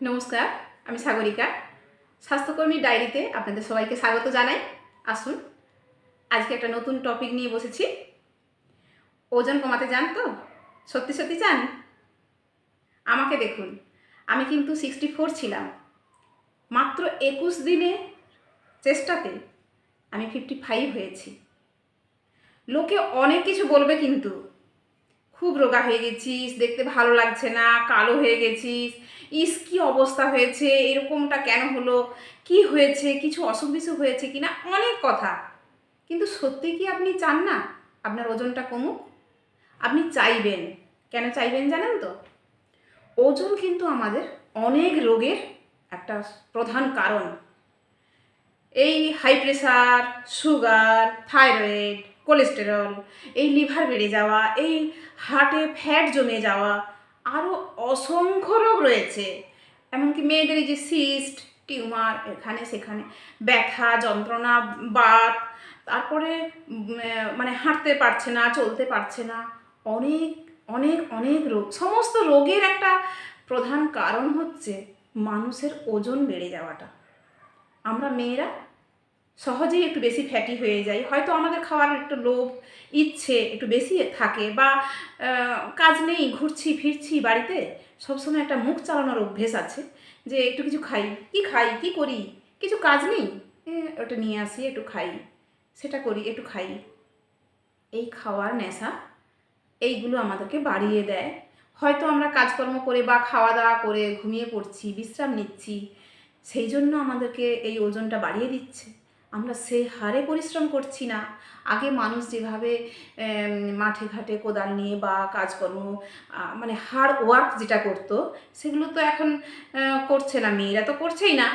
নমস্কার, আমি সাগরিকা। স্বাস্থ্যকর্মী ডায়েরিতে আপনাদের সবাইকে স্বাগত জানাই। আসুন, আজকে একটা নতুন টপিক নিয়ে বসেছি। ওজন কমাতে চান তো? সত্যি সত্যি চান? আমাকে দেখুন, আমি কিন্তু সিক্সটি ফোর ছিলাম। মাত্র একুশ দিনে চেষ্টাতে আমি ফিফটি ফাইভ হয়েছি। লোকে অনেক কিছু বলবে কিন্তু খুব রোগা হয়ে গেছিস, দেখতে ভালো লাগছে না, কালো হয়ে গেছিস, ইস কি অবস্থা হয়েছে, এরকমটা কেন হলো, কি হয়েছে, কিছু অসুখ বিসুখ হয়েছে কিনা, অনেক কথা। কিন্তু সত্যি কি আপনি চান না আপনার ওজনটা কমুক? আপনি চাইবেন। কেন চাইবেন জানেন তো? ওজন কিন্তু আমাদের অনেক রোগের একটা প্রধান কারণ। এই high pressure sugar, thyroid cholesterol এই লিভার বেড়ে যাওয়া, এই হার্টে ফ্যাট জমে যাওয়া আরও অসংখ্য রোগ রয়েছে। এমনকি মেয়েদের এই যে সিস্ট টিউমার এখানে সেখানে ব্যথা, যন্ত্রণা, বাত, তারপরে মানে হাঁটতে পারছে না, চলতে পারছে না, অনেক অনেক অনেক রোগ। সমস্ত রোগের একটা প্রধান কারণ হচ্ছে মানুষের ওজন বেড়ে যাওয়াটা। আমরা মেয়েরা সহজেই একটু বেশি ফ্যাটি হয়ে যাই হয়তো আমাদের খাওয়ার একটু লোভ, ইচ্ছে একটু বেশি থাকে বা কাজ নেই, ঘুরছি, ফিরছি বাড়িতে, সবসময় একটা মুখ চালানোর অভ্যেস আছে যে একটু কিছু খাই। কি খাই? কি করি? কিছু কাজ নেই? ওটা নিয়ে আসি, একটু খাই। সেটা করি, একটু খাই। এই খাওয়ার নেশা এইগুলো আমাদেরকে বাড়িয়ে দেয়। হয়তো আমরা কাজকর্ম করে বা খাওয়া দাওয়া করে ঘুমিয়ে পড়ছি, বিশ্রাম নিচ্ছি, সেই জন্য আমাদেরকে এই ওজনটা বাড়িয়ে দিচ্ছে। আমরা সে হারে পরিশ্রম করছি না। আগে মানুষ যেভাবে মাঠে ঘাটে কোদাল নিয়ে বা কাজকর্ম মানে হার্ড ওয়ার্ক যেটা করতো, সেগুলো তো এখন করছে না মেয়েরা তো করছেই না।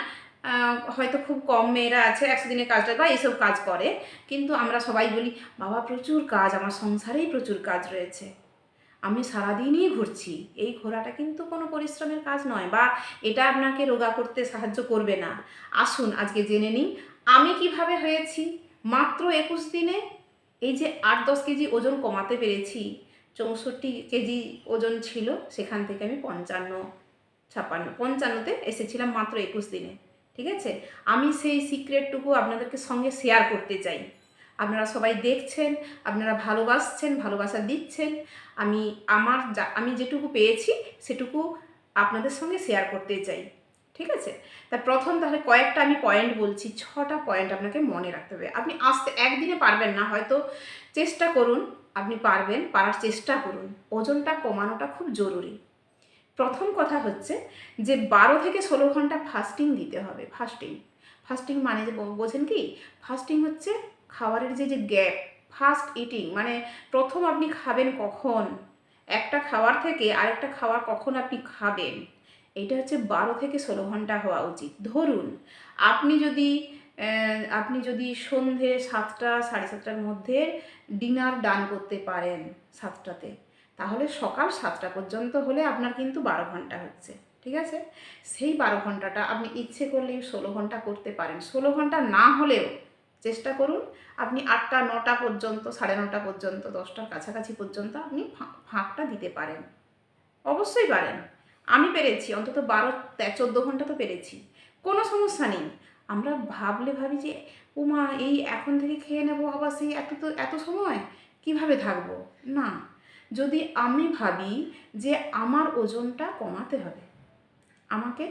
হয়তো খুব কম মেয়েরা আছে, একশো দিনের কাজটা বা এইসব কাজ করে। কিন্তু আমরা সবাই বলি, বাবা, প্রচুর কাজ, আমার সংসারেই প্রচুর কাজ রয়েছে। আমি সারাদিনই ঘুরছি। এই ঘোরাটা কিন্তু কোনো পরিশ্রমের কাজ নয় বা এটা আপনাকে রোগা করতে সাহায্য করবে না। আসুন, আজকে জেনে নিই আমি কীভাবে হয়েছি? মাত্র একুশ দিনে এই যে আট দশ কেজি ওজন কমাতে পেরেছি, চৌষট্টি কেজি ওজন ছিল, সেখান থেকে আমি পঞ্চান্ন, ছাপ্পান্ন, পঞ্চান্নতে এসেছিলাম মাত্র একুশ দিনে, ঠিক আছে? আমি সেই সিক্রেটটুকু আপনাদেরকে সঙ্গে শেয়ার করতে চাই। আপনারা সবাই দেখছেন, আপনারা ভালোবাসছেন, ভালোবাসা দিচ্ছেন, আমি আমার যা, আমি যেটুকু পেয়েছি, সেটুকু আপনাদের সঙ্গে শেয়ার করতে চাই। ঠিক আছে? তা প্রথম তাহলে কয়েকটা আমি পয়েন্ট বলছি, ছটা পয়েন্ট আপনাকে মনে রাখতে হবে। আপনি আসতে, একদিনে পারবেন না, হয়তো চেষ্টা করুন, আপনি পারবেন, পারার চেষ্টা করুন। ওজনটা কমানোটা খুব জরুরি। প্রথম কথা হচ্ছে যে, বারো থেকে ষোলো ঘণ্টা ফাস্টিং দিতে হবে ফাস্টিং ফাস্টিং মানে যে বোঝেন কি? ফাস্টিং হচ্ছে খাবারের যে যে গ্যাপ ফাস্ট ইটিং মানে প্রথম আপনি খাবেন কখন? একটা খাবার থেকে আরেকটা খাবার কখন আপনি খাবেন? এটা হচ্ছে বারো থেকে ষোলো ঘণ্টা হওয়া উচিত। ধরুন, আপনি যদি আপনি যদি সন্ধে সাতটা, সাড়ে সাতটার মধ্যে ডিনার ডান করতে পারেন সাতটাতে, তাহলে সকাল সাতটা পর্যন্ত হলে আপনার কিন্তু বারো ঘণ্টা হচ্ছে, ঠিক আছে? সেই বারো ঘন্টাটা আপনি ইচ্ছে করলে ষোলো ঘণ্টা করতে পারেন। ষোলো ঘণ্টা না হলেও চেষ্টা করুন, আপনি আটটা, নটা পর্যন্ত, সাড়ে নটা পর্যন্ত, দশটার কাছাকাছি পর্যন্ত আপনি ফাঁকটা দিতে পারেন। অবশ্যই পারেন। আমি পেরেছি, অন্তত বারো চোদ্দ ঘণ্টা তো পেরেছি। কোনো সমস্যা নেই। আমরা ভাবলে ভাবি যে, উমা, এই এখন থেকে খেয়ে নেব, আবার সেই এত তো, এত সময়? কীভাবে থাকব? না। যদি আমি ভাবি যে আমার ওজনটা কমাতে হবে, আমাকে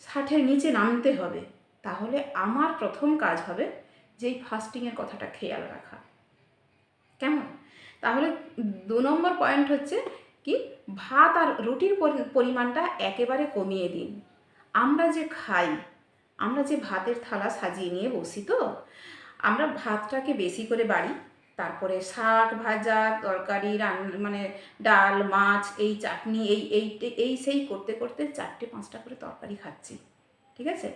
ষাটের নিচে নামতে হবে, তাহলে আমার প্রথম কাজ হবে যে ফাস্টিংয়ের কথাটা খেয়াল রাখা। কেমন? তাহলে দু নম্বর পয়েন্ট হচ্ছে কি? ভাত আর রুটির পরি- পরিমাণটা একেবারে কমিয়ে দিন। আমরা যে খাই, আমরা যে ভাতের থালা সাজিয়ে নিয়ে বসি তো, আমরা ভাতটাকে বেশি করে বাড়ি। তারপরে শাক ভাজা, তরকারি, রান মানে ডাল, মাছ, এই চাটনি, এই এই এই সেই করতে করতে চারটে, পাঁচটা করে তরকারি খাচ্ছি। ঠিক আছে?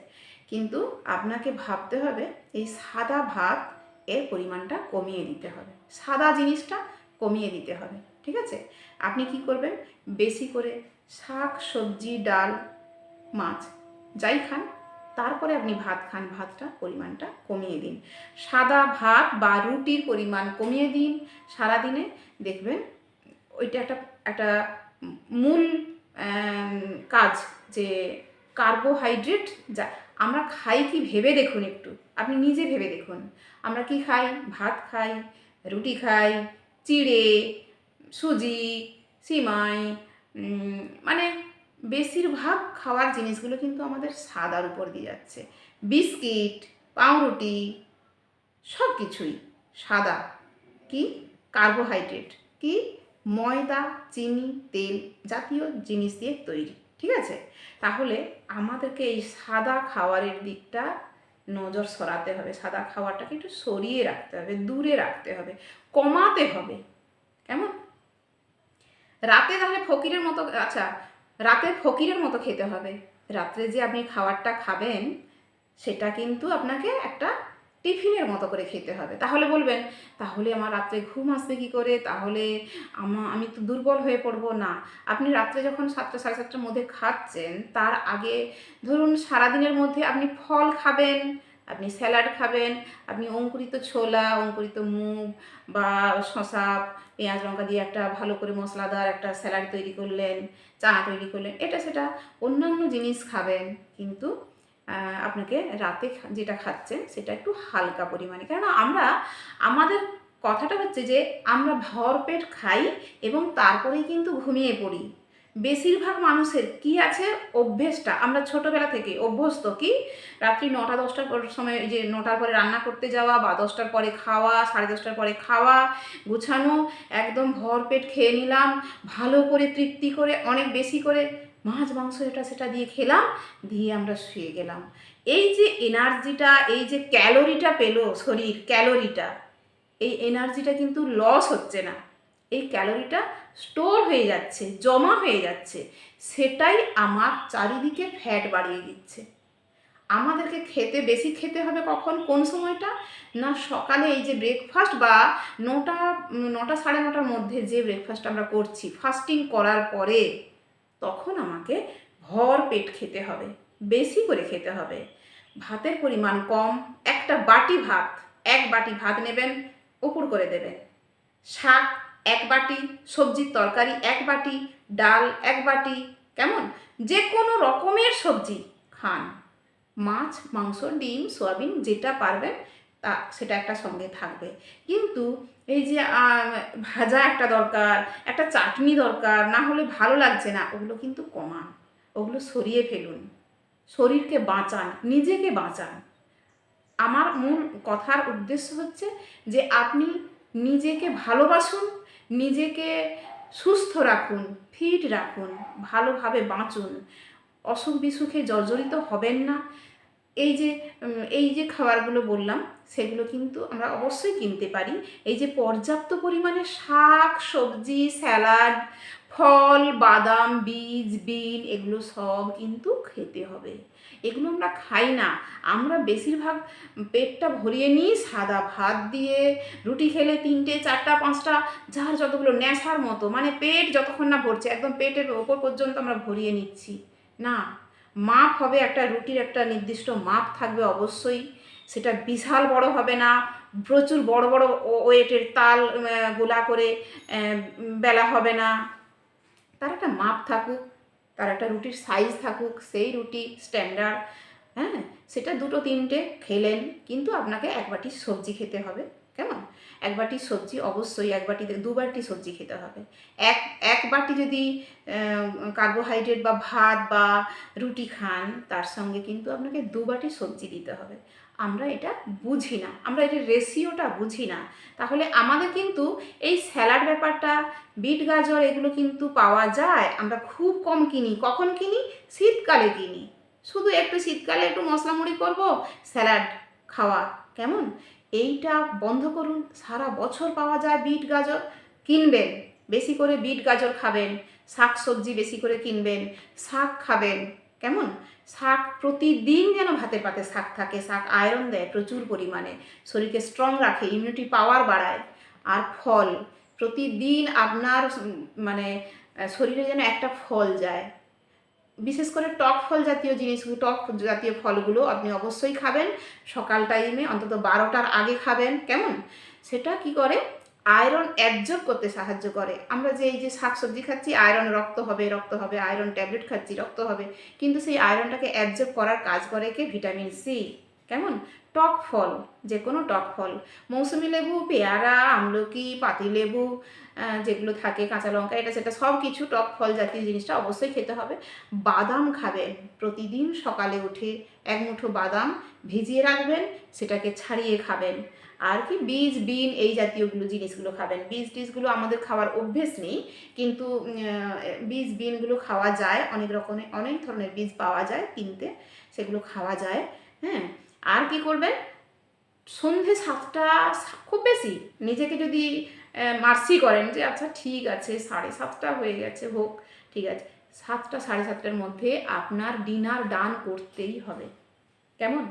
কিন্তু আপনাকে ভাবতে হবে, এই সাদা ভাত এর পরিমাণটা কমিয়ে দিতে হবে। সাদা জিনিসটা কমিয়ে দিতে হবে। ঠিক আছে? আপনি কি করবেন? বেশি করে শাক, সবজি, ডাল, মাছ যাই খান, তারপরে আপনি ভাত খান, ভাতটা পরিমাণটা কমিয়ে দিন। সাদা ভাত বা রুটির পরিমাণ কমিয়ে দিন। সারাদিনে দেখবেন ওইটা একটা একটা মূল কাজ যে কার্বোহাইড্রেট যা আমরা খাই কি ভেবে দেখুন একটু। আপনি নিজে ভেবে দেখুন। আমরা কি খাই? ভাত খাই, রুটি খাই, চিড়ে সুজি, সিমাই মানে বেশিরভাগ খাওয়ার জিনিসগুলো কিন্তু আমাদের সাদার উপর দিয়ে যাচ্ছে। বিস্কিট, পাউরুটি সব কিছুই সাদা কি কার্বোহাইড্রেট কি ময়দা, চিনি, তেল জাতীয় জিনিস দিয়ে তৈরি, ঠিক আছে? তাহলে আমাদেরকে এই সাদা খাওয়ারের দিকটা নজর সরাতে হবে, সাদা খাবারটাকে একটু সরিয়ে রাখতে হবে, দূরে রাখতে হবে, কমাতে হবে, কেমন? রাতে তাহলে ফকিরের মতো আচ্ছা রাতে ফকিরের মতো খেতে হবে। রাত্রে যে আপনি খাবারটা খাবেন, সেটা কিন্তু আপনাকে একটা টিফিনের মতো করে খেতে হবে। তাহলে বলবেন, তাহলে আমার রাত্রে ঘুম আসবে কী করে? তাহলে আমা, আমি তো দুর্বল হয়ে পড়ব। না, আপনি রাত্রে যখন সাতটা, সাড়ে সাতটার মধ্যে খাচ্ছেন, তার আগে ধরুন সারাদিনের মধ্যে আপনি ফল খাবেন আপনি স্যালাড খাবেন, আপনি অঙ্কুরিত ছোলা, অঙ্কুরিত মুগ বা শশা পেঁয়াজ লঙ্কা দিয়ে একটা ভালো করে মশলাদার একটা স্যালাড তৈরি করলেন, চানা তৈরি করলেন, এটা সেটা অন্যান্য জিনিস খাবেন, কিন্তু আপনাকে রাতে যেটা খাচ্ছেন সেটা একটু হালকা পরিমাণে। কেননা আমরা, আমাদের কথাটা হচ্ছে যে আমরা ভরপেট খাই এবং তারপরেই কিন্তু ঘুমিয়ে পড়ি। বেশিরভাগ মানুষের কি আছে? অভ্যেসটা। আমরা ছোটোবেলা থেকে অভ্যস্ত কি? রাত্রি নটা, দশটার পর সময় যে নটার পরে রান্না করতে যাওয়া বা দশটার পরে খাওয়া, সাড়ে দশটার পরে খাওয়া, গুছানো, একদম ভরপেট খেয়ে নিলাম, ভালো করে তৃপ্তি করে, অনেক বেশি করে মাছ, মাংস, এটা, সেটা দিয়ে খেলাম, দিয়ে আমরা শুয়ে গেলাম। এই যে এনার্জিটা এই যে ক্যালোরিটা পেল শরীর ক্যালোরিটা এই এনার্জিটা কিন্তু লস হচ্ছে না। এই ক্যালোরিটা স্টোর হয়ে যাচ্ছে, জমা হয়ে যাচ্ছে। সেটাই আমার চারিদিকে ফ্যাট বাড়িয়ে দিচ্ছে। আমাদেরকে খেতে, বেশি খেতে হবে কখন? কোন সময়টা? না সকালে এই যে ব্রেকফাস্ট বা নটা নটা সাড়ে নটার মধ্যে যে ব্রেকফাস্ট আমরা করছি ফাস্টিং করার পরে তখন আমাকে ভর পেট খেতে হবে, বেশি করে খেতে হবে। ভাতের পরিমাণ কম, একটা বাটি ভাত, এক বাটি ভাত নেবেন উপর করে দেবেন। শাক এক বাটি, সবজির তরকারি এক বাটি, ডাল এক বাটি, কেমন? যে কোনো রকমের সবজি খান। মাছ, মাংস, ডিম, সোয়াবিন যেটা পারবেন, তা সেটা একটা সঙ্গে থাকবে। কিন্তু এই যে ভাজা একটা দরকার, একটা চাটনি দরকার, না হলে ভালো লাগছে না, ওগুলো কিন্তু কমান। ওগুলো সরিয়ে ফেলুন। শরীরকে বাঁচান, নিজেকে বাঁচান। আমার মূল কথার উদ্দেশ্য হচ্ছে যে, আপনি নিজেকে ভালোবাসুন নিজেকে সুস্থ রাখুন, ফিট রাখুন, ভালোভাবে বাঁচুন। অসুখ বিসুখে জর্জরিত হবেন না। এই যে এই যে খাবারগুলো বললাম, সেগুলো কিন্তু আমরা অবশ্যই কিনতে পারি। এই যে পর্যাপ্ত পরিমাণে শাক, সবজি, স্যালাড, ফল, বাদাম, বীজ, বিন, এগুলো সব কিন্তু খেতে হবে। এগুলো আমরা খাই না। আমরা বেশিরভাগ পেটটা ভরিয়ে নিই, সাদা ভাত দিয়ে, রুটি খেলে তিনটে, চারটা, পাঁচটা, যার যতগুলো নেশার মতো মানে পেট যতক্ষণ না ভরছে, একদম পেটের ওপর পর্যন্ত আমরা ভরিয়ে নিচ্ছি। না, মাপ হবে একটা রুটির একটা নির্দিষ্ট মাপ থাকবে অবশ্যই। সেটা বিশাল বড় হবে না, প্রচুর বড় বড় ওয়েটের তাল গোলা করে বেলা হবে না। তার একটা মাপ থাকুক। তার একটা রুটির সাইজ থাকুক, সেই রুটি স্ট্যান্ডার্ড হ্যাঁ? সেটা দুটো তিনটে খেলেন, কিন্তু আপনাকে এক বাটি সবজি খেতে হবে, কেমন? এক বাটি সবজি অবশ্যই এক বাটিতে দু বাটি সবজি খেতে হবে। এক এক বাটি যদি কার্বোহাইড্রেট বা ভাত বা রুটি খান, তার সঙ্গে কিন্তু আপনাকে দু বাটি সবজি দিতে হবে। আমরা এটা বুঝি না, আমরা এটার রেশিওটা বুঝি না। তাহলে আমাদের কিন্তু এই স্যালাড ব্যাপারটা, বিট গাজর এগুলো কিন্তু পাওয়া যায়, আমরা খুব কম কিনি। কখন কিনি? শীতকালে কিনি। শুধু একটু শীতকালে একটু মশলা মুড়ি করব স্যালাড খাওয়া। কেমন? এইটা বন্ধ করুন, সারা বছর পাওয়া যায় বিট গাজর, কিনবেন। বেশি করে বিট গাজর খাবেন, শাক সবজি বেশি করে কিনবেন, শাক খাবেন। কেমন? শাক প্রতিদিন যেন ভাতের পাতে শাক থাকে, শাক আয়রন দেয় প্রচুর পরিমাণে, শরীরকে স্ট্রং রাখে ইমিউনিটি পাওয়ার বাড়ায়। আর ফল, প্রতিদিন আপনার মানে শরীরে যেন একটা ফল যায়। বিশেষ করে টক ফল জাতীয় জিনিসগুলো, টক জাতীয় ফলগুলো আপনি অবশ্যই খাবেন। সকাল টাইমে অন্তত বারোটার আগে খাবেন। কেমন? সেটা কি করে? আয়রন অ্যাবজর্ব করতে সাহায্য করে। আমরা যে এই যে শাকসবজি খাচ্ছি, আয়রন রক্ত হবে রক্ত হবে, আয়রন ট্যাবলেট খাচ্ছি, রক্ত হবে। কিন্তু সেই আয়রনটাকে অ্যাবজর্ব করার কাজ করে কে? ভিটামিন সি কেমন? টক ফল যে কোনো টক ফল। মৌসুমি লেবু, পেয়ারা, আমলকি পাতিলেবু যেগুলো থাকে, কাঁচা লঙ্কা, এটা সেটা সব কিছু টক ফল জাতীয় জিনিসটা অবশ্যই খেতে হবে। বাদাম খাবেন। প্রতিদিন সকালে উঠে এক মুঠো বাদাম ভিজিয়ে রাখবেন, সেটাকে ছাড়িয়ে খাবেন। আর কি, বীজ, বিন এই জাতীয়গুলো জিনিসগুলো খাবেন। বীজ টিজগুলো আমাদের খাওয়ার অভ্যেস নেই, কিন্তু বীজ, বিনগুলো খাওয়া যায়, অনেক রকমের, অনেক ধরনের বীজ পাওয়া যায় কিনতে, সেগুলো খাওয়া যায় হ্যাঁ। আর কি করবেন? সন্ধে সাতটা খুব বেশি, নিজেকে যদি মার্সি করেন যে আচ্ছা ঠিক আছে, সাড়ে সাতটা হয়ে গেছে, হোক, ঠিক আছে। সাতটা, সাড়ে সাতটার মধ্যে আপনার ডিনার ডান করতেই হবে। কেমন?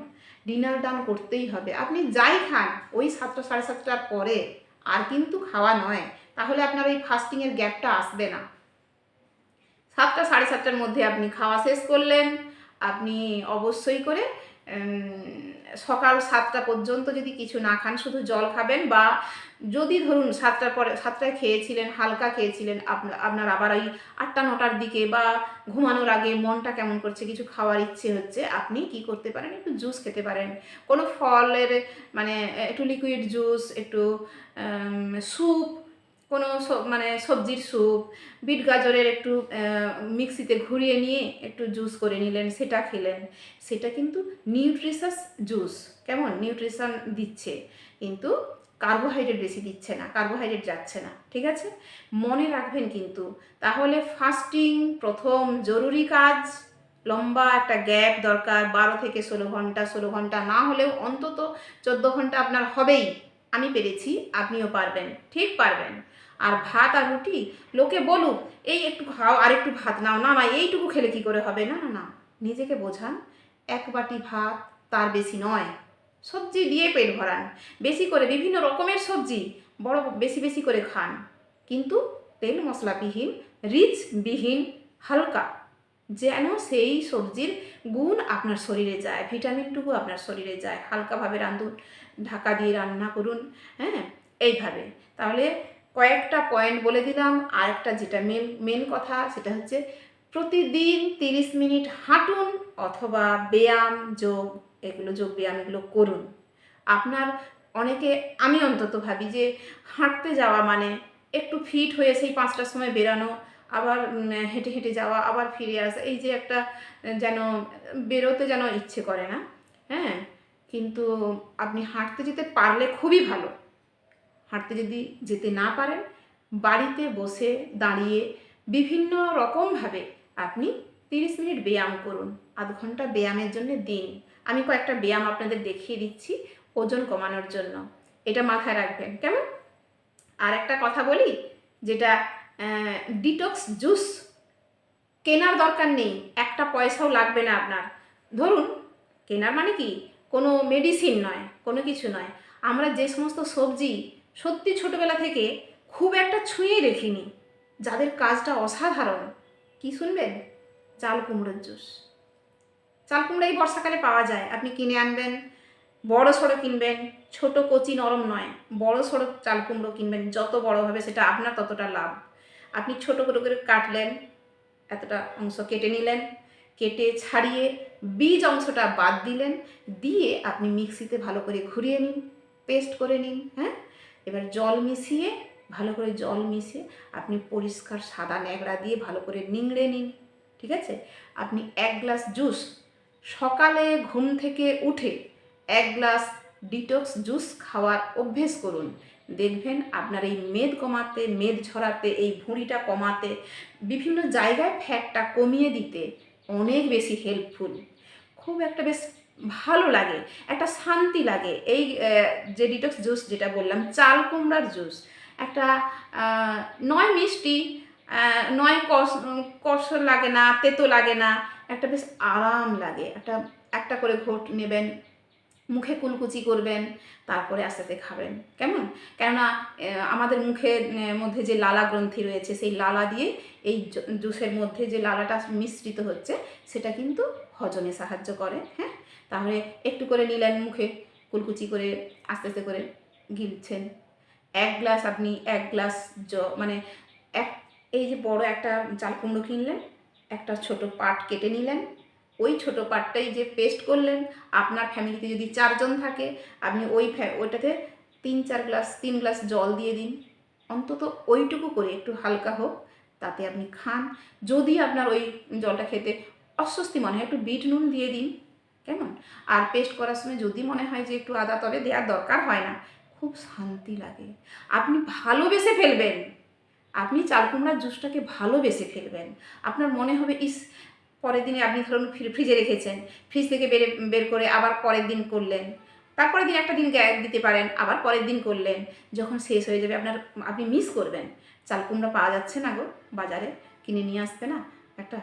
ডিনার ডান করতেই হবে। আপনি যাই খান, ওই সাতটা সাড়ে সাতটার পরে আর কিন্তু খাওয়া নয়। তাহলে আপনার ওই ফাস্টিংয়ের গ্যাপটা আসবে না। সাতটা সাড়ে সাতটার মধ্যে আপনি খাওয়া শেষ করলেন। আপনি অবশ্যই করে সকাল সাতটা পর্যন্ত যদি কিছু না খান, শুধু জল খাবেন বা যদি ধরুন সাতটার পরে, সাতটায় খেয়েছিলেন, হালকা খেয়েছিলেন আপনার আপনার আবার ওই আটটা, নটার দিকে বা ঘুমানোর আগে মনটা কেমন করছে, কিছু খাওয়ার ইচ্ছে হচ্ছে, আপনি কি করতে পারেন? একটু জুস খেতে পারেন। কোনো ফলের মানে একটু লিকুইড জুস একটু স্যুপ কোনো মানে সবজির স্যুপ, বিট গাজরের একটু মিক্সিতে ঘুরিয়ে নিয়ে একটু জুস করে নিলেন, সেটা খেলেন। সেটা কিন্তু নিউট্রিশাস জুস, কেমন? নিউট্রিশন দিচ্ছে, কিন্তু কার্বোহাইড্রেট বেশি দিচ্ছে না, কার্বোহাইড্রেট যাচ্ছে না, ঠিক আছে? মনে রাখবেন কিন্তু, তাহলে ফাস্টিং প্রথম জরুরি কাজ, লম্বা একটা গ্যাপ দরকার, বারো থেকে ষোলো ঘণ্টা ষোলো ঘণ্টা না হলেও অন্তত চোদ্দ ঘণ্টা আপনার হবেই। আমি পেরেছি, আপনিও পারবেন, ঠিক পারবেন। আর ভাত আর রুটি? লোকে বলুক, এই একটু খাও আর একটু ভাত নাও। না না, এইটুকু খেলে কি করে হবে? না না না। নিজেকে বোঝান, এক বাটি ভাত তার বেশি নয়। সবজি দিয়ে পেট ভরান। বেশি করে বিভিন্ন রকমের সবজি, বড় বেশি বেশি করে খান। কিন্তু তেল মশলাবিহীন রিচ বিহীন হালকা, যেন সেই সবজির গুণ আপনার শরীরে যায়। ভিটামিনটুকু আপনার শরীরে যায়। হালকাভাবে রাঁধুন, ঢাকা দিয়ে রান্না করুন হ্যাঁ? এইভাবে। তাহলে কয়েকটা পয়েন্ট বলে দিলাম। আর একটা যেটা মেন মেন কথা সেটা হচ্ছে প্রতিদিন তিরিশ মিনিট হাঁটুন অথবা ব্যায়াম, যোগ, এগুলো যোগ ব্যায়াম এগুলো করুন। আপনার অনেকে, আমি অন্তত ভাবি যে হাঁটতে যাওয়া মানে একটু ফিট হয়ে সেই পাঁচটার সময় বেরানো, আবার হেঁটে হেঁটে যাওয়া, আবার ফিরে আসা, এই যে একটা, যেন বেরোতে যেন ইচ্ছে করে না হ্যাঁ? কিন্তু আপনি হাঁটতে যেতে পারলে খুবই ভালো। হাঁটতে যদি যেতে না পারেন, বাড়িতে বসে দাঁড়িয়ে বিভিন্ন রকমভাবে আপনি তিরিশ মিনিট ব্যায়াম করুন, আধ ঘণ্টা ব্যায়ামের জন্য দিন। আমি কয়েকটা ব্যায়াম আপনাদের দেখিয়ে দিচ্ছি ওজন কমানোর জন্য। এটা মাথায় রাখবেন, কেমন? আর একটা কথা বলি, যেটা ডিটক্স জুস কেনার দরকার নেই, একটা পয়সাও লাগবে না আপনার। ধরুন, কেনার মানে কি? কোনো মেডিসিন নয়, কোনো কিছু নয়। আমরা যে সমস্ত সবজি সত্যি ছোটবেলা থেকে খুব একটা ছুঁয়ে দেখিনি। যাদের কাজটা অসাধারণ। কি শুনবেন? চাল কুমড়োর জুস। চাল কুমড়ো এই বর্ষাকালে পাওয়া যায়। আপনি কিনে আনবেন, বড় সড়ো কিনবেন, ছোট কচি নরম নয়। বড় সড়ো চাল কুমড়ো কিনবেন, যত বড় হবে সেটা আপনার ততটা লাভ। আপনি ছোট করে করে কাটলেন, এতটা অংশ কেটে নিলেন, কেটে ছাড়িয়ে বীজ অংশটা বাদ দিলেন, দিয়ে আপনি মিক্সিতে ভালো করে ঘুরিয়ে নিন, পেস্ট করে নিন হ্যাঁ? এবার জল মিশিয়ে, ভালো করে জল মিশিয়ে আপনি পরিষ্কার সাদা ন্যাকড়া দিয়ে ভালো করে নিংড়ে নিন, ঠিক আছে? আপনি এক গ্লাস জুস, সকালে ঘুম থেকে উঠে এক গ্লাস ডিটক্স জুস খাওয়ার অভ্যেস করুন। দেখবেন আপনার এই মেদ কমাতে, মেদ ঝরাতে, এই ভুঁড়িটা কমাতে, বিভিন্ন জায়গায় ফ্যাটটা কমিয়ে দিতে অনেক বেশি হেল্পফুল খুব একটা বেশ ভালো লাগে, একটা শান্তি লাগে। এই যে ডিটক্স জুস যেটা বললাম, চাল কুমড়ার জুস একটা নয় মিষ্টি নয় কষ কষ লাগে না, তেতো লাগে না, একটা বেশ আরাম লাগে। একটা একটা করে ঘোট নেবেন, মুখে কুলকুচি করবেন, তারপরে আস্তে আস্তে খাবেন। কেমন? কেননা আমাদের মুখের মধ্যে যে লালা গ্রন্থি রয়েছে, সেই লালা দিয়ে এই জুসের মধ্যে যে লালাটা মিশ্রিত হচ্ছে, সেটা কিন্তু হজমে সাহায্য করে হ্যাঁ? তাহলে একটু করে নিলেন মুখে, কুলকুচি করে আস্তে আস্তে করে গিলছেন। এক গ্লাস আপনি এক গ্লাস জ মানে এক, এই যে বড় একটা চাল কুমড়ো কিনলেন, একটা ছোট পাট কেটে নিলেন, ওই ছোট পাটটাই যে পেস্ট করলেন, আপনার ফ্যামিলিতে যদি চারজন থাকে, আপনি ওই ওইটাতে তিন চার গ্লাস, তিন গ্লাস জল দিয়ে দিন। অন্তত ওইটুকু করে একটু হালকা হোক, তাতে আপনি খান। যদি আপনার ওই জলটা খেতে অস্বস্তি মনে হয়, একটু বিট নুন দিয়ে দিন। কেমন? আর পেস্ট করার সময় যদি মনে হয় যে একটু আদা তবে দেওয়ার দরকার হয় না, খুব শান্তি লাগে। আপনি ভালোবেসে ফেলবেন। আপনি চাল কুমড়ার জুসটাকে ভালোবেসে ফেলবেন। আপনার মনে হবে, ইস, পরের দিনে আপনি ধরুন ফ্রি- ফ্রিজে রেখেছেন। ফ্রিজ থেকে বের বের করে আবার পরের দিন করলেন। তারপরের দিন একটা দিন গ্যাপ দিতে পারেন, আবার পরের দিন করলেন। যখন শেষ হয়ে যাবে, আপনার, আপনি মিস করবেন। চাল কুমড়া পাওয়া যাচ্ছে না গো বাজারে। কিনে নিয়ে আসতে না একটা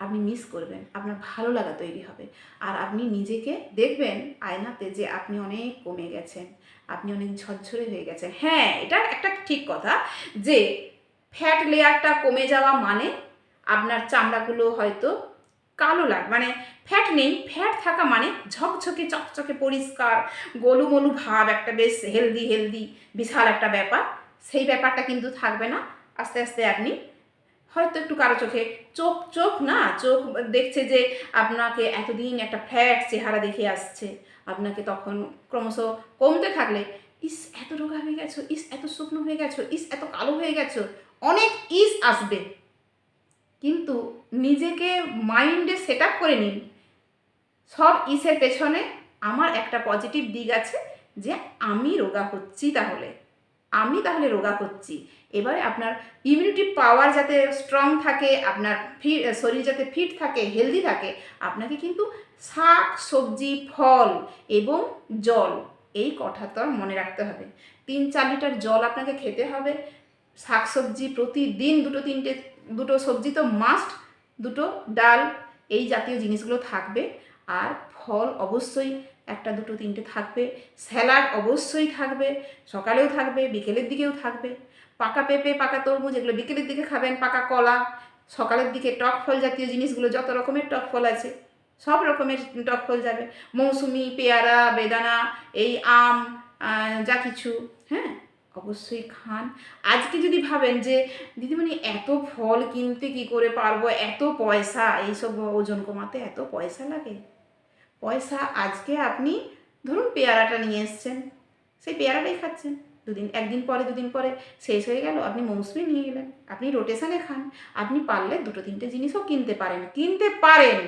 আপনি মিস করবেন, আপনার ভালো লাগা তৈরি হবে। আর আপনি নিজেকে দেখবেন আয়নাতে যে আপনি অনেক কমে গেছেন, আপনি অনেক ঝরঝরে হয়ে গেছেন। হ্যাঁ এটা একটা ঠিক কথা যে ফ্যাট লেয়ারটা কমে যাওয়া মানে আপনার চামড়াগুলো হয়তো কালো লাগ মানে ফ্যাট নেই ফ্যাট থাকা মানে ঝকঝকে, চকচকে, পরিষ্কার, গোলুমলু ভাব, একটা বেশ হেলদি হেলদি বিশাল একটা ব্যাপার। সেই ব্যাপারটা কিন্তু থাকবে না। আস্তে আস্তে আপনি হয়তো একটু কারও চোখে, চোখ চোখ না, চোখ দেখছে যে আপনাকে এতদিন একটা ফ্ল্যাট চেহারা দেখে আসছে। আপনাকে তখন ক্রমশ কমতে থাকলে, ইস, এত রোগা হয়ে গেছো, ইস, এত শুকনো হয়ে গেছো, ইস, এত কালো হয়ে গেছো। অনেক ইস আসবে। কিন্তু নিজেকে মাইন্ডে সেট আপ করে নিন। সব ইসের পেছনে আমার একটা পজিটিভ দিক আছে যে আমি রোগা হচ্ছি তাহলে। আমি তাহলে রোগা করছি। এবারে আপনার ইমিউনিটি পাওয়ার যাতে স্ট্রং থাকে, আপনার ফি, শরীর যাতে ফিট থাকে হেলদি থাকে, আপনাকে কিন্তু শাক, সবজি, ফল এবং জল এই কথাটা মনে রাখতে হবে। তিন চার লিটার জল আপনাকে খেতে হবে। শাক, সবজি প্রতিদিন দুটো তিনটে, দুটো সবজি তো মাস্ট দুটো ডাল এই জাতীয় জিনিসগুলো থাকবে। আর ফল অবশ্যই একটা, দুটো, তিনটে থাকবে। স্যালাড অবশ্যই থাকবে, সকালেও থাকবে, বিকেলের দিকেও থাকবে। পাকা পেঁপে, পাকা তরমুজ এগুলো বিকেলের দিকে খাবেন, পাকা কলা, সকালের দিকে টক ফল জাতীয় জিনিসগুলো, যত রকমের টক ফল আছে, সব রকমের টক ফল যাবে। মৌসুমি, পেয়ারা, বেদানা, এই আম যা কিছু হ্যাঁ অবশ্যই খান। আজকে যদি ভাবেন যে, দিদিমণি, এত ফল কিনতে কি করে পারব? এত পয়সা, এইসব ওজন কমাতে এত পয়সা লাগে? পয়সা আজকে আপনি ধরুন পেয়ারাটা নিয়ে এসছেন, সেই পেয়ারাটাই খাচ্ছেন। দুদিন, একদিন পরে, দুদিন পরে শেষ হয়ে গেল, আপনি মৌসুমি নিয়ে গেলেন, আপনি রোটেশনে খান, আপনি পারলে দুটো তিনটে জিনিসও কিনতে পারেন কিনতে পারেন।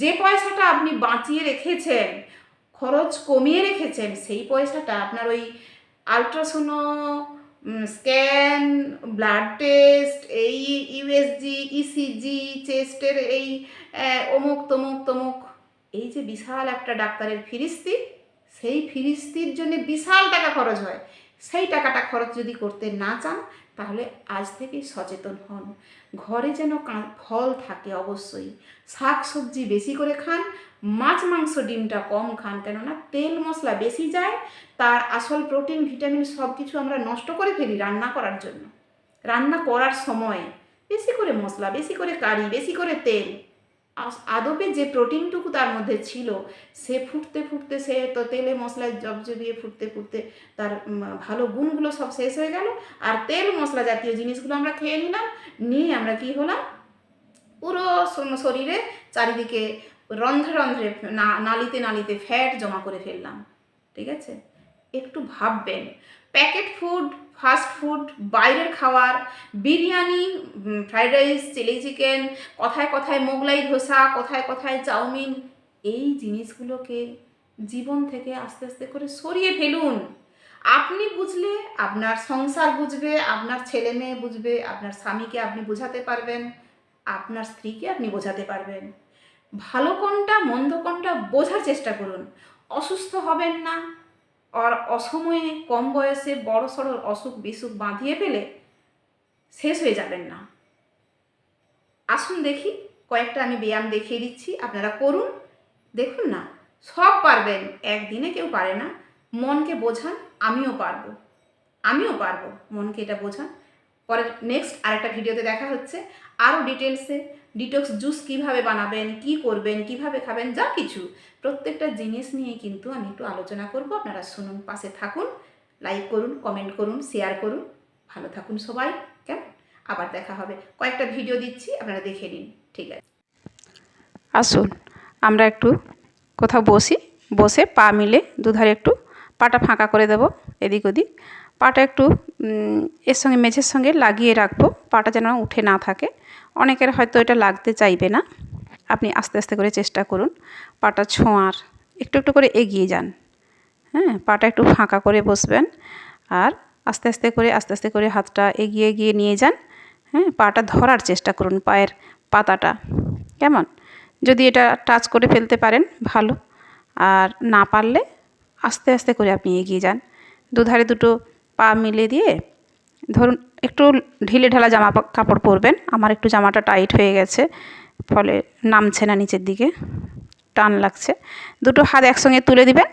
যে পয়সাটা আপনি বাঁচিয়ে রেখেছেন, খরচ কমিয়ে রেখেছেন, সেই পয়সাটা আপনার ওই আলট্রাসোনো স্ক্যান ব্লাড টেস্ট এই ইউএসজি ইসিজি চেস্টের এই অমুক, তমুক তমুক এই যে বিশাল একটা ডাক্তারের ফিরিস্তি, সেই ফিরিস্তির জন্য বিশাল টাকা খরচ হয়। সেই টাকাটা খরচ যদি করতে না চান, তাহলে আজ থেকেই সচেতন হন। ঘরে যেন ফল থাকে অবশ্যই। শাক সবজি বেশি করে খান, মাছ, মাংস, ডিমটা কম খান। কেননা তেল মশলা বেশি যায়, তার আসল প্রোটিন, ভিটামিন সব কিছু আমরা নষ্ট করে ফেলি রান্না করার জন্য। রান্না করার সময় বেশি করে মশলা, বেশি করে কারি, বেশি করে তেল। আদপে যে প্রোটিনটুকু তার মধ্যে ছিল, সে ফুটতে ফুটতে সে তো তেলে মশলায় জবজবিয়ে ফুটতে ফুটতে তার ভালো গুণগুলো সব শেষ হয়ে গেল। আর তেল মশলা জাতীয় জিনিসগুলো আমরা খেয়ে নিলাম, নিয়ে আমরা কি হলাম? পুরো শরীরে চারিদিকে রন্ধ্রে রন্ধ্রে নালিতে নালিতে ফ্যাট জমা করে ফেললাম, ঠিক আছে? একটু ভাববেন প্যাকেট ফুড ফাস্ট ফুড বাইরের খাবার, biryani fried rice chilli chicken কথায় কথায় মোগলাই ধোসা, কথায় কথায় চাউমিন, এই জিনিসগুলোকে জীবন থেকে আস্তে আস্তে করে সরিয়ে ফেলুন। আপনি বুঝলে আপনার সংসার বুঝবে, আপনার ছেলে মেয়ে বুঝবে, আপনার স্বামীকে আপনি বোঝাতে পারবেন, আপনার স্ত্রীকে আপনি বোঝাতে পারবেন। ভালো কোনটা, মন্দ কোনটা বোঝার চেষ্টা করুন। অসুস্থ হবেন না। আর অসময়ে কম বয়সে বড় সড়ো অসুখ বিসুখ বাঁধিয়ে ফেলে শেষ হয়ে যাবেন না। আসুন দেখি, কয়েকটা আমি ব্যায়াম দেখিয়ে দিচ্ছি, আপনারা করুন। দেখুন না, সব পারবেন, একদিনে কেউ পারে না। মনকে বোঝান, আমিও পারব। আমিও পারব মনকে এটা বোঝান। পরে নেক্সট আরেকটা ভিডিওতে দেখা হচ্ছে। আরও ডিটেলসে ডিটক্স জুস কীভাবে বানাবেন, কি করবেন, কীভাবে খাবেন, যা কিছু। প্রত্যেকটা জিনিস নিয়ে কিন্তু আমি একটু আলোচনা করব। আপনারা শুনুন, পাশে থাকুন লাইক করুন কমেন্ট করুন শেয়ার করুন। ভালো থাকুন সবাই, কেমন? আবার দেখা হবে। কয়েকটা ভিডিও দিচ্ছি, আপনারা দেখে নিন। ঠিক আছে। আসুন, আমরা একটু কোথাও বসি, বসে পা মিলে দুধারে একটু পাটা ফাঁকা করে দেব, এদিক ওদিক। পাটা একটু এর সঙ্গে মেঝের সঙ্গে লাগিয়ে রাখব, পাটা যেন উঠে না থাকে। অনেকের হয়তো এটা লাগতে চাইবে না। আপনি আস্তে আস্তে করে চেষ্টা করুন। পাটা ছোঁয়ার, একটু একটু করে এগিয়ে যান। হ্যাঁ পাটা একটু ফাঁকা করে বসবেন আর আস্তে আস্তে করে, আস্তে আস্তে করে হাতটা এগিয়ে এগিয়ে নিয়ে যান। হ্যাঁ পাটা ধরার চেষ্টা করুন পায়ের পাতাটা। কেমন? যদি এটা টাচ করে ফেলতে পারেন, ভালো। আর না পারলে আস্তে আস্তে করে আপনি এগিয়ে যান। দুধারে দুটো পা মিলে দিয়ে ধরুন একটু ঢিলে ঢালা জামা কাপড় পরবেন, আমার একটু জামাটা টাইট হয়ে গেছে, ফলে নামছে না নিচের দিকে, টান লাগছে। দুটো হাত একসঙ্গে তুলে দিবেন,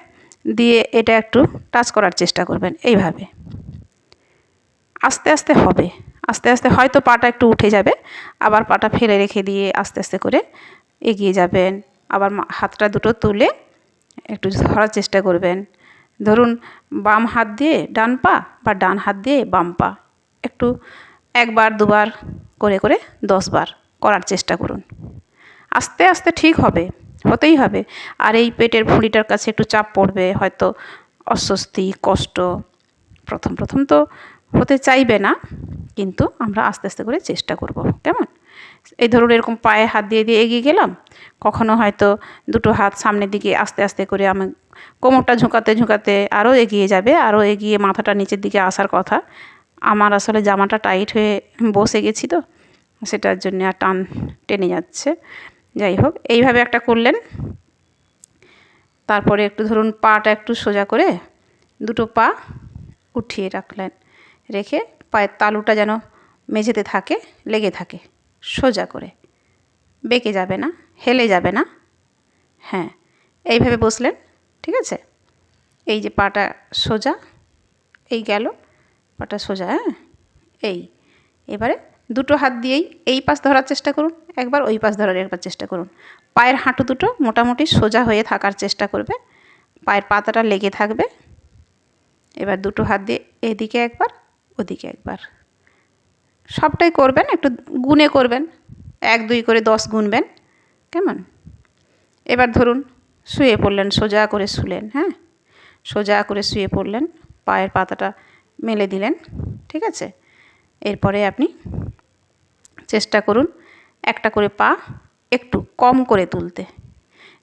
দিয়ে এটা একটু টাচ করার চেষ্টা করবেন, এইভাবে। আস্তে আস্তে হবে, আস্তে আস্তে হয়তো পাটা একটু উঠে যাবে, আবার পাটা ফেলে রেখে দিয়ে আস্তে আস্তে করে এগিয়ে যাবেন। আবার হাতটা দুটো তুলে একটু ধরার চেষ্টা করবেন। ধরুন বাম হাত দিয়ে ডান পা বা ডান হাত দিয়ে বাম পা একটু একবার, দুবার করে করে দশবার করার চেষ্টা করুন। আস্তে আস্তে ঠিক হবে, হতেই হবে। আর এই পেটের ভুঁড়িটার কাছে একটু চাপ পড়বে, হয়তো অস্বস্তি, কষ্ট, প্রথম প্রথম তো হতে চাইবে না, কিন্তু আমরা আস্তে আস্তে করে চেষ্টা করব। কেমন? এই ধরুন এরকম পায়ে হাত দিয়ে দিয়ে এগিয়ে গেলাম, কখনো হয়তো দুটো হাত সামনের দিকে আস্তে আস্তে করে আমি কোমরটা ঝুঁকাতে ঝুঁকাতে আরও এগিয়ে যাবে, আরও এগিয়ে মাথাটা নিচের দিকে আসার কথা। আমার আসলে জামাটা টাইট হয়ে বসে গেছি তো, সেটার জন্য আর টান টেনে যাচ্ছে। যাই হোক, এইভাবে একটা করলেন। তারপরে একটু ধরুন পাটা একটু সোজা করে দুটো পা উঠিয়ে রাখলেন। রেখে পায়ের তালুটা যেন মেঝেতে থাকে, লেগে থাকে, সোজা করে। বেঁকে যাবে না, হেলে যাবে না। হ্যাঁ এইভাবে বসলেন, ঠিক আছে? এই যে পাটা সোজা, এই গেল। পাটা সোজা হ্যাঁ? এই, এবারে দুটো হাত দিয়েই এই পাশ ধরার চেষ্টা করুন, একবার ওই পাশ ধরার একবার চেষ্টা করুন। পায়ের হাঁটু দুটো মোটামুটি সোজা হয়ে থাকার চেষ্টা করবে, পায়ের পাতাটা লেগে থাকবে। এবার দুটো হাত দিয়ে এদিকে একবার, ওদিকে একবার। সবটাই করবেন, একটু গুনে করবেন, এক, দুই করে দশ গুনবেন, কেমন? এবার ধরুন, শুয়ে পড়লেন, সোজা করে শুলেন হ্যাঁ? সোজা করে শুয়ে পড়লেন, পায়ের পাতাটা মেলে দিলেন, ঠিক আছে? এরপরে আপনি চেষ্টা করুন একটা করে পা একটু কম করে তুলতে।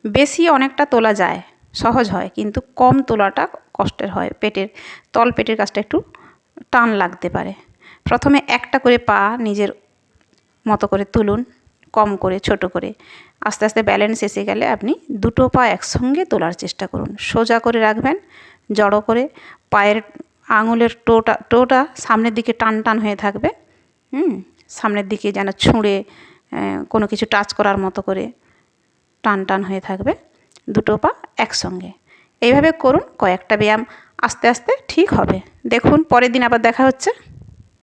বেশি অনেকটা তোলা যায়, সহজ হয়, কিন্তু কম তোলাটা কষ্টের হয়। পেটের, তল পেটের কাছটা একটু টান লাগতে পারে। প্রথমে একটা করে পা নিজের মতো করে তুলুন, কম করে, ছোট করে। আস্তে আস্তে ব্যালেন্স এসে গেলে আপনি দুটো পা একসঙ্গে তোলার চেষ্টা করুন। সোজা করে রাখবেন, জড়ো করে পায়ের আঙুলের টোটা টোটা সামনের দিকে টান টান হয়ে থাকবে, হুম? সামনের দিকে যেন ছুঁড়ে কোনো কিছু টাচ করার মতো করে টান টান হয়ে থাকবে দুটো পা একসঙ্গে। এইভাবে করুন, কয়েকটা ব্যায়াম আস্তে আস্তে ঠিক হবে। দেখুন, পরের দিন আবার দেখা হচ্ছে।